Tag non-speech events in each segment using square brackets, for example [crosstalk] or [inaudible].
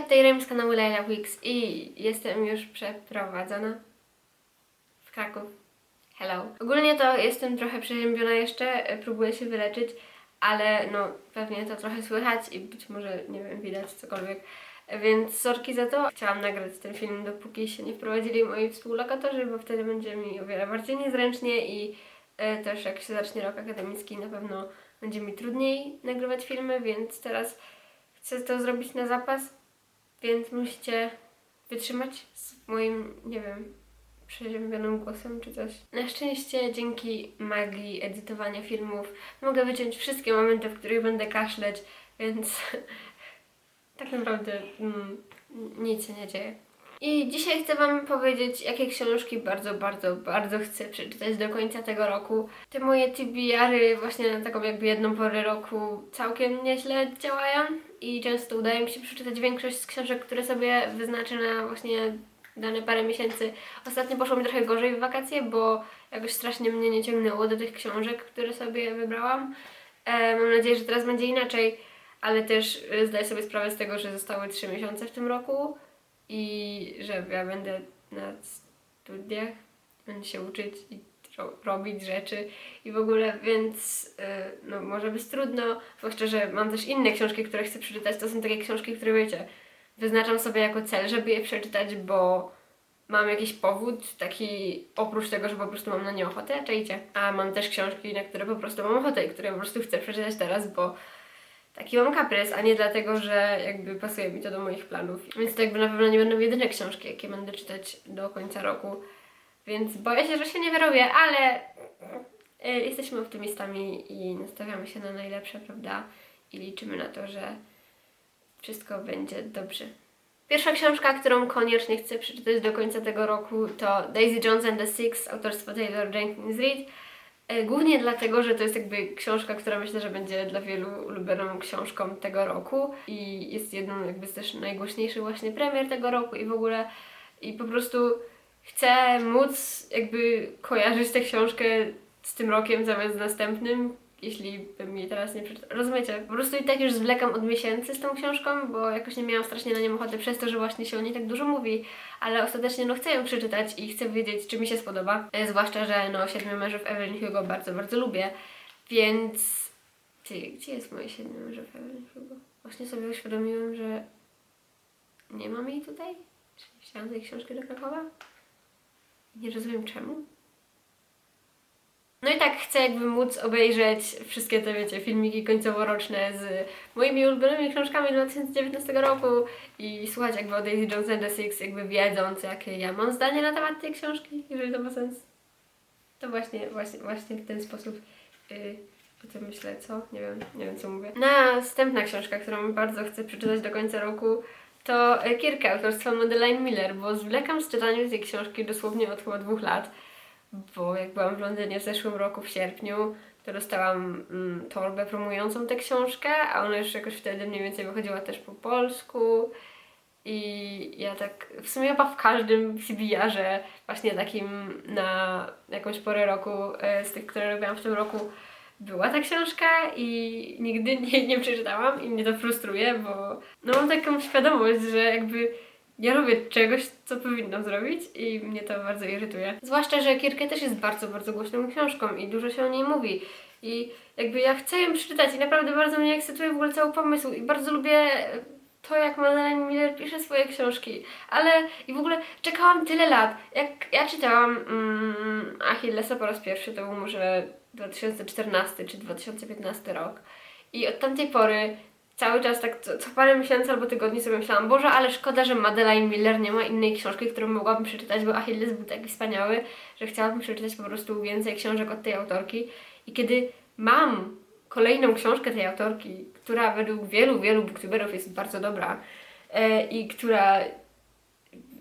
tej Rem z kanału Laila Wix i jestem już przeprowadzona w Kraków. Hello. Ogólnie to jestem trochę przeziębiona jeszcze, e, próbuję się wyleczyć, ale no pewnie to trochę słychać i być może, nie wiem, widać cokolwiek. Więc sorki za to. Chciałam nagrać ten film, dopóki się nie wprowadzili moi współlokatorzy, bo wtedy będzie mi o wiele bardziej niezręcznie i e, też jak się zacznie rok akademicki, na pewno będzie mi trudniej nagrywać filmy, więc teraz chcę to zrobić na zapas, więc musicie wytrzymać z moim, nie wiem, przeziębionym głosem czy coś. Na szczęście dzięki magii edytowania filmów mogę wyciąć wszystkie momenty, w których będę kaszleć, więc [laughs] tak naprawdę mm, nic się nie dzieje. I dzisiaj chcę Wam powiedzieć, jakie książki bardzo, bardzo, bardzo chcę przeczytać do końca tego roku. Te moje TBR-y właśnie na taką jakby jedną porę roku całkiem nieźle działają i często udaje mi się przeczytać większość z książek, które sobie wyznaczę na właśnie dane parę miesięcy. Ostatnio poszło mi trochę gorzej w wakacje, bo jakoś strasznie mnie nie ciągnęło do tych książek, które sobie wybrałam. E, mam nadzieję, że teraz będzie inaczej, ale też e, zdaję sobie sprawę z tego, że zostały 3 miesiące w tym roku i że ja będę na studiach, będę się uczyć i ro- robić rzeczy i w ogóle, więc y, no może być trudno, zwłaszcza, że mam też inne książki, które chcę przeczytać, to są takie książki, które wiecie, wyznaczam sobie jako cel, żeby je przeczytać, bo mam jakiś powód, taki oprócz tego, że po prostu mam na nie ochotę, czajcie. A mam też książki, na które po prostu mam ochotę i które po prostu chcę przeczytać teraz, bo taki mam kaprys, a nie dlatego, że jakby pasuje mi to do moich planów. Więc to jakby na pewno nie będą jedyne książki, jakie będę czytać do końca roku. Więc boję się, że się nie wyrobię, ale y, jesteśmy optymistami i nastawiamy się na najlepsze, prawda? I liczymy na to, że wszystko będzie dobrze. Pierwsza książka, którą koniecznie chcę przeczytać do końca tego roku to Daisy Jones and the Six autorstwa Taylor Jenkins Reid. E, Głównie dlatego, że to jest jakby książka, która myślę, że będzie dla wielu ulubioną książką tego roku i jest jedną jakby z też najgłośniejszych właśnie premier tego roku i w ogóle. I po prostu chcę móc jakby kojarzyć tę książkę z tym rokiem zamiast z następnym, jeśli bym jej teraz nie przeczytała. Rozumiecie? Po prostu i tak już zwlekam od miesięcy z tą książką, bo jakoś nie miałam strasznie na nią ochoty przez to, że właśnie się o niej tak dużo mówi, ale ostatecznie no chcę ją przeczytać i chcę wiedzieć, czy mi się spodoba. E, Zwłaszcza, że no Siedmiu mężów Evelyn Hugo bardzo, bardzo lubię, więc... Ty, gdzie jest moje Siedmiu mężów Evelyn Hugo? Właśnie sobie uświadomiłam, że nie mam jej tutaj. Czy wzięłam tej książki do Krakowa? Nie rozumiem czemu. No i tak chcę jakby móc obejrzeć wszystkie te, wiecie, filmiki końcoworoczne z moimi ulubionymi książkami 2019 roku i słuchać jakby o Daisy Jones and the Six, jakby wiedząc, jakie ja mam zdanie na temat tej książki, jeżeli to ma sens. To właśnie, właśnie, właśnie w ten sposób yy, o tym myślę, co? Nie wiem, nie wiem co mówię. Następna książka, którą bardzo chcę przeczytać do końca roku to e, Kirka autorstwa Madeline Miller, bo zwlekam z czytaniem tej książki dosłownie od chyba dwóch lat bo jak byłam w Londynie w zeszłym roku w sierpniu, to dostałam mm, torbę promującą tę książkę, a ona już jakoś wtedy mniej więcej wychodziła też po polsku. I ja tak w sumie chyba w każdym CBR-ze właśnie takim na jakąś porę roku e, z tych, które robiłam w tym roku była ta książka i nigdy [laughs] nie, nie przeczytałam i mnie to frustruje, bo no mam taką świadomość, że jakby nie robię czegoś, co powinnam zrobić i mnie to bardzo irytuje. Zwłaszcza, że Kirkę też jest bardzo, bardzo głośną książką i dużo się o niej mówi. I jakby ja chcę ją przeczytać i naprawdę bardzo mnie ekscytuje w ogóle cały pomysł i bardzo lubię to, jak Madeleine Miller pisze swoje książki. Ale i w ogóle czekałam tyle lat. Jak ja czytałam mm, Achillesa po raz pierwszy, to był może 2014 czy 2015 rok. I od tamtej pory cały czas tak co, co parę miesięcy albo tygodni sobie myślałam, Boże, ale szkoda, że Madeleine Miller nie ma innej książki, którą mogłabym przeczytać, bo Achilles był taki wspaniały, że chciałabym przeczytać po prostu więcej książek od tej autorki. I kiedy mam kolejną książkę tej autorki, która według wielu, wielu booktuberów jest bardzo dobra e, i która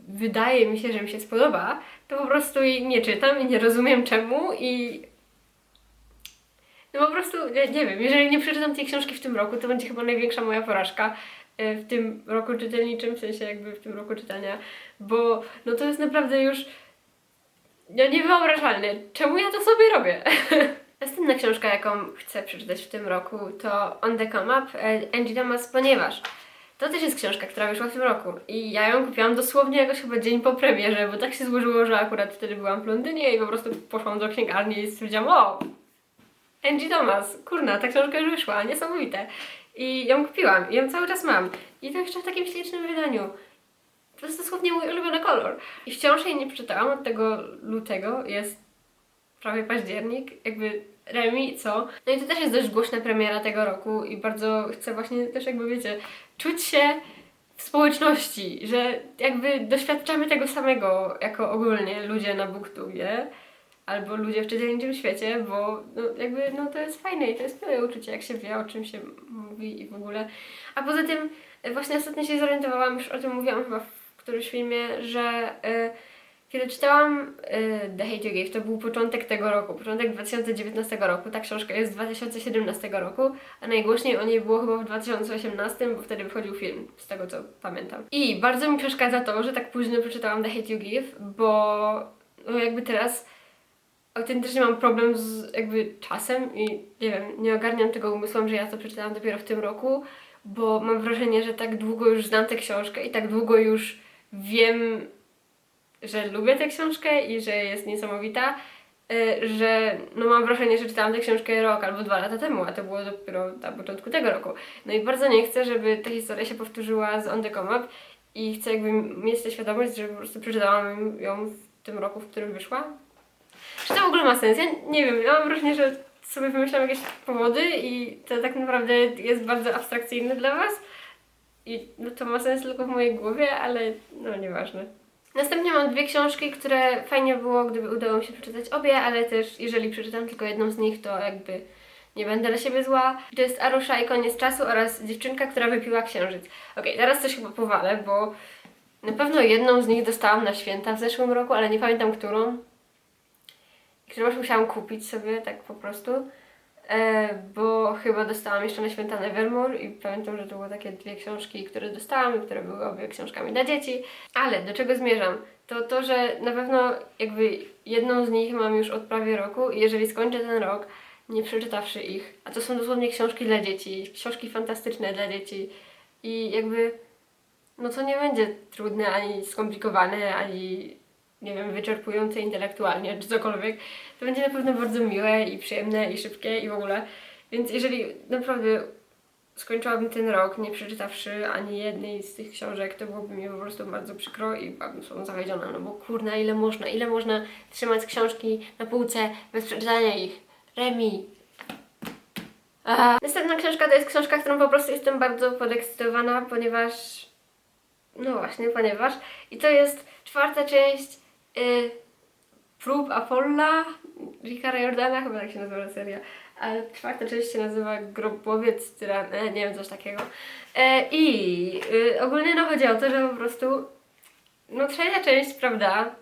wydaje mi się, że mi się spodoba, to po prostu jej nie czytam i nie rozumiem czemu i no po prostu, nie, nie wiem, jeżeli nie przeczytam tej książki w tym roku, to będzie chyba największa moja porażka e, w tym roku czytelniczym, w sensie jakby w tym roku czytania, bo no to jest naprawdę już no niewyobrażalne. Czemu ja to sobie robię? [laughs] Następna książka, jaką chcę przeczytać w tym roku to On the Come Up e, Angie Thomas, ponieważ To też jest książka, która wyszła w tym roku. I ja ją kupiłam dosłownie jakoś chyba dzień po premierze, bo tak się złożyło, że akurat wtedy byłam w Londynie i po prostu poszłam do księgarni i stwierdziłam, o, Angie Thomas, kurna, ta książka już wyszła, niesamowite. I ją kupiłam, i ją cały czas mam. I to jeszcze w takim ślicznym wydaniu. To jest dosłownie mój ulubiony kolor. I wciąż jej nie przeczytałam od tego lutego, jest prawie październik, jakby Remi, co? No i to też jest dość głośna premiera tego roku i bardzo chcę właśnie też jakby, wiecie, czuć się w społeczności, że jakby doświadczamy tego samego jako ogólnie ludzie na booktubie albo ludzie w czytelniczym świecie, bo no, jakby no, to jest fajne i to jest miłe uczucie, jak się wie, o czym się mówi i w ogóle. A poza tym e, właśnie ostatnio się zorientowałam, już o tym mówiłam chyba w którymś filmie, że e, kiedy czytałam e, The Hate You Gave, to był początek tego roku, początek 2019 roku, ta książka jest z 2017 roku, a najgłośniej o niej było chyba w 2018, bo wtedy wychodził film, z tego co pamiętam. I bardzo mi przeszkadza to, że tak późno przeczytałam The Hate You Give, bo no jakby teraz autentycznie mam problem z jakby czasem i nie wiem, nie ogarniam tego umysłem, że ja to przeczytałam dopiero w tym roku, bo mam wrażenie, że tak długo już znam tę książkę i tak długo już wiem, że lubię tę książkę i że jest niesamowita, y, że no mam wrażenie, że czytałam tę książkę rok albo dwa lata temu, a to było dopiero na początku tego roku. No i bardzo nie chcę, żeby ta historia się powtórzyła z On The Come Up i chcę jakby mieć tę świadomość, że po prostu przeczytałam ją w tym roku, w którym wyszła, czy to w ogóle ma sens? Ja nie wiem, ja mam wrażenie, że sobie wymyślam jakieś powody i to tak naprawdę jest bardzo abstrakcyjne dla Was. I no to ma sens tylko w mojej głowie, ale no nieważne. Następnie mam dwie książki, które fajnie było, gdyby udało mi się przeczytać obie, ale też jeżeli przeczytam tylko jedną z nich, to jakby nie będę na siebie zła. To jest Arusza i Koniec Czasu oraz Dziewczynka, która wypiła księżyc. Okej, teraz coś chyba powalę, bo na pewno jedną z nich dostałam na święta w zeszłym roku, ale nie pamiętam którą którąś musiałam kupić sobie tak po prostu, e, bo chyba dostałam jeszcze na święta Nevermore i pamiętam, że to były takie dwie książki, które dostałam które były obie książkami dla dzieci. Ale do czego zmierzam? To to, że na pewno jakby jedną z nich mam już od prawie roku i jeżeli skończę ten rok, nie przeczytawszy ich, a to są dosłownie książki dla dzieci, książki fantastyczne dla dzieci i jakby no to nie będzie trudne ani skomplikowane, ani nie wiem, wyczerpujące intelektualnie, czy cokolwiek, to będzie na pewno bardzo miłe i przyjemne i szybkie i w ogóle. Więc jeżeli naprawdę skończyłabym ten rok, nie przeczytawszy ani jednej z tych książek, to byłoby mi po prostu bardzo przykro i byłabym są zawiedziona, no bo kurna, ile można, ile można trzymać książki na półce bez przeczytania ich. Remi. Następna książka to jest książka, którą po prostu jestem bardzo podekscytowana, ponieważ... No właśnie, ponieważ... I to jest czwarta część y, Prób Apolla Rickarda Jordana, chyba tak się nazywa seria. Ale czwarta część się nazywa Grobowiec Tyrana, nie wiem, coś takiego. E, I y, ogólnie no chodzi o to, że po prostu no trzecia część, prawda?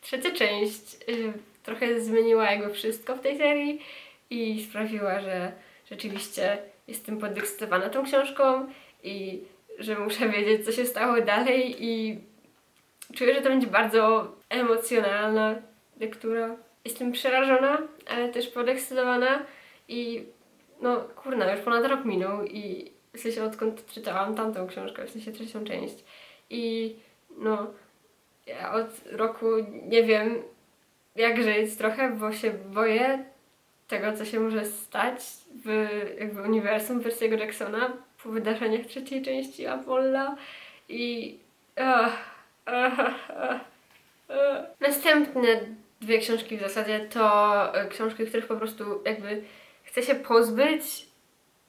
Trzecia część y, trochę zmieniła jakby wszystko w tej serii i sprawiła, że rzeczywiście jestem podekscytowana tą książką i że muszę wiedzieć, co się stało dalej i Czuję, że to będzie bardzo emocjonalna lektura. Jestem przerażona, ale też podekscytowana i no kurna, już ponad rok minął i w sensie odkąd czytałam tamtą książkę, w sensie trzecią część i no ja od roku nie wiem jak żyć trochę, bo się boję tego, co się może stać w jakby uniwersum Percy'ego Jacksona po wydarzeniach trzeciej części Apolla i... Uh, [laughs] Następne dwie książki w zasadzie to e, książki, których po prostu jakby chcę się pozbyć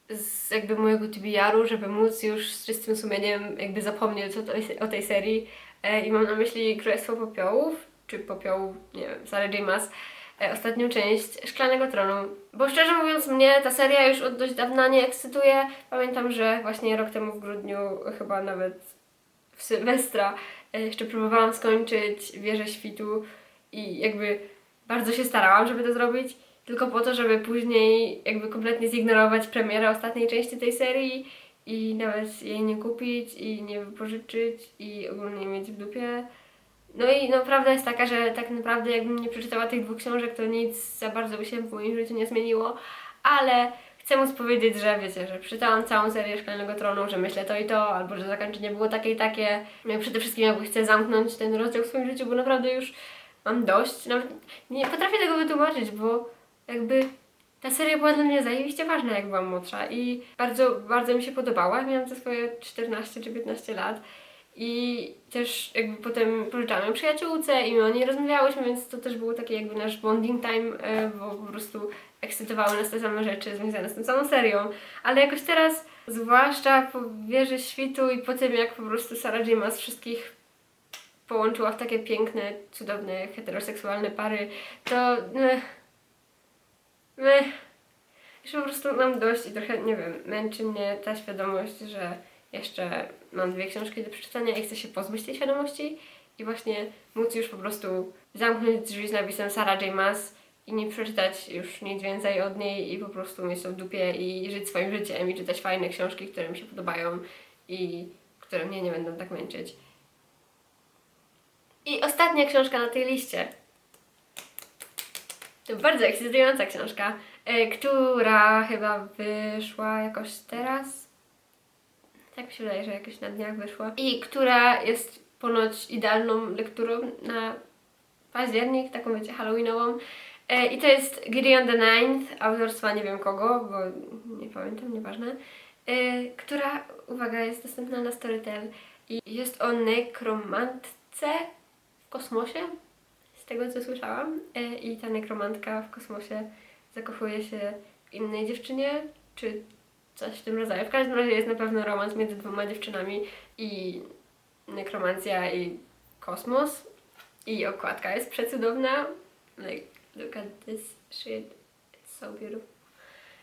z jakby mojego TBR-u, żeby móc już z czystym sumieniem jakby zapomnieć o tej, o tej serii e, i mam na myśli Królestwo Popiołów, czy Popiołów, nie wiem, Sarah J. E, ostatnią część Szklanego Tronu. Bo szczerze mówiąc mnie ta seria już od dość dawna nie ekscytuje. Pamiętam, że właśnie rok temu w grudniu, chyba nawet w Sylwestra, jeszcze próbowałam skończyć Wieżę Świtu i jakby bardzo się starałam, żeby to zrobić, tylko po to, żeby później jakby kompletnie zignorować premierę ostatniej części tej serii i nawet jej nie kupić i nie wypożyczyć i ogólnie mieć w dupie. No i no prawda jest taka, że tak naprawdę jakbym nie przeczytała tych dwóch książek, to nic za bardzo by się w moim życiu nie zmieniło, ale chcę móc powiedzieć, że wiecie, że przeczytałam całą serię Szklanego Tronu, że myślę to i to, albo że zakończenie było takie i takie. No przede wszystkim jakby chcę zamknąć ten rozdział w swoim życiu, bo naprawdę już mam dość. Nawet nie potrafię tego wytłumaczyć, bo jakby ta seria była dla mnie zajebiście ważna, jak byłam młodsza i bardzo, bardzo mi się podobała. Miałam te swoje 14 czy 15 lat i też jakby potem pożyczałam przyjaciółce i my o niej rozmawiałyśmy, więc to też był taki jakby nasz bonding time, e, bo po prostu ekscytowały nas te same rzeczy związane z tą samą serią. Ale jakoś teraz, zwłaszcza po Wieży Świtu i po tym, jak po prostu Sarah J. Maas wszystkich połączyła w takie piękne, cudowne, heteroseksualne pary, to... Meh, meh, już po prostu mam dość i trochę, nie wiem, męczy mnie ta świadomość, że jeszcze mam dwie książki do przeczytania i chcę się pozbyć tej świadomości i właśnie móc już po prostu zamknąć drzwi z napisem Sarah J. Maas i nie przeczytać już nic więcej od niej i po prostu mieć to w dupie i żyć swoim życiem i czytać fajne książki, które mi się podobają i które mnie nie będą tak męczyć. I ostatnia książka na tej liście. To bardzo ekscytująca książka, e, która chyba wyszła jakoś teraz. Tak mi się wydaje, że jakoś na dniach wyszła. I która jest ponoć idealną lekturą na październik, taką wiecie, halloweenową. E, I to jest Gideon the Ninth, autorstwa nie wiem kogo, bo nie pamiętam, nieważne. E, która, uwaga, jest dostępna na Storytel. I jest o nekromantce w kosmosie, z tego co słyszałam. E, I ta nekromantka w kosmosie zakochuje się w innej dziewczynie, czy coś w tym rodzaju. W każdym razie jest na pewno romans między dwoma dziewczynami i nekromancja i kosmos. I okładka jest przecudowna. Like, look at this shit. It's so beautiful.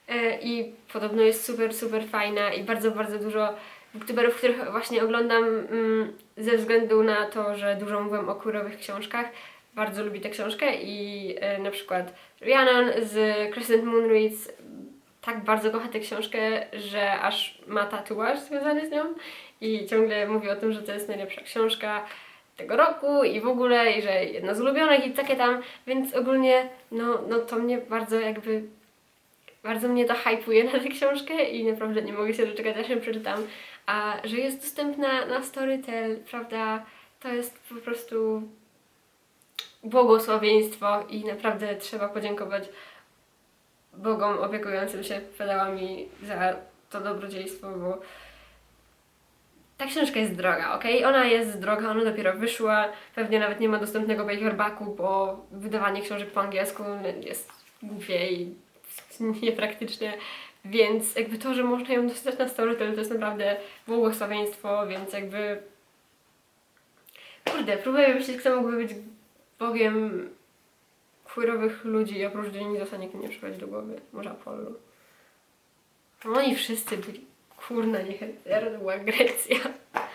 E, I podobno jest super, super fajna i bardzo, bardzo dużo booktuberów, których właśnie oglądam mm, ze względu na to, że dużo mówią o queerowych książkach. Bardzo lubi tę książkę i e, na przykład Rhiannon z Crescent Moon Reads tak bardzo kocha tę książkę, że aż ma tatuaż związany z nią i ciągle mówi o tym, że to jest najlepsza książka tego roku i w ogóle, i że jedna z ulubionych i takie tam, więc ogólnie no, no to mnie bardzo jakby bardzo mnie to hypuje na tę książkę i naprawdę nie mogę się doczekać, aż ją przeczytam. A że jest dostępna na Storytel, prawda, to jest po prostu błogosławieństwo i naprawdę trzeba podziękować Bogom opiekującym się pedałami za to dobrodziejstwo, bo ta książka jest droga, ok? Ona jest droga, ona dopiero wyszła, pewnie nawet nie ma dostępnego paperbacku, bo wydawanie książek po angielsku jest głupie i [laughs] niepraktyczne, więc jakby to, że można ją dostać na Storytel, to jest naprawdę błogosławieństwo, więc jakby... Kurde, próbuję myśleć, kto mógłby być Bogiem queerowych ludzi, oprócz Dionizosa nikt nie przychodzi do głowy. Może Apollo. Oni wszyscy byli kurna, nie hetero, to była Grecja.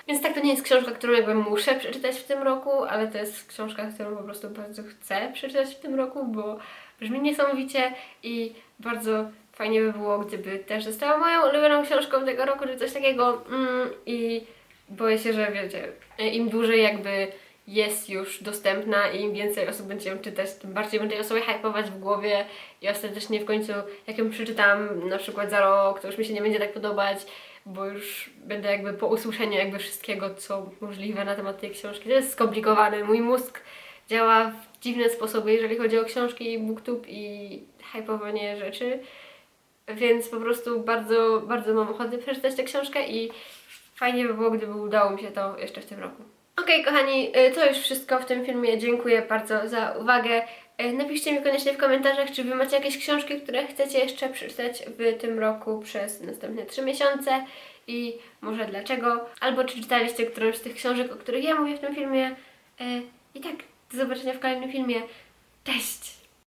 Więc tak, to nie jest książka, którą jakby muszę przeczytać w tym roku, ale to jest książka, którą po prostu bardzo chcę przeczytać w tym roku, bo brzmi niesamowicie i bardzo fajnie by było, gdyby też została moją ulubioną książką tego roku, czy coś takiego. Mm, I boję się, że wiecie, im dłużej jakby jest już dostępna i im więcej osób będzie ją czytać, tym bardziej będę ją sobie hypować w głowie i ostatecznie w końcu, jak ją przeczytam na przykład za rok, to już mi się nie będzie tak podobać, bo już będę jakby po usłyszeniu jakby wszystkiego, co możliwe na temat tej książki. To jest skomplikowane. Mój mózg działa w dziwne sposoby, jeżeli chodzi o książki, booktube i hypowanie rzeczy. Więc po prostu bardzo, bardzo mam ochotę przeczytać tę książkę i fajnie by było, gdyby udało mi się to jeszcze w tym roku. Okej, kochani, y, to już wszystko w tym filmie. Dziękuję bardzo za uwagę. Y, Napiszcie mi koniecznie w komentarzach, czy Wy macie jakieś książki, które chcecie jeszcze przeczytać w tym roku przez następne 3 miesiące i może dlaczego. Albo czy czytaliście którąś z tych książek, o których ja mówię w tym filmie. Y, I tak, do zobaczenia w kolejnym filmie. Cześć!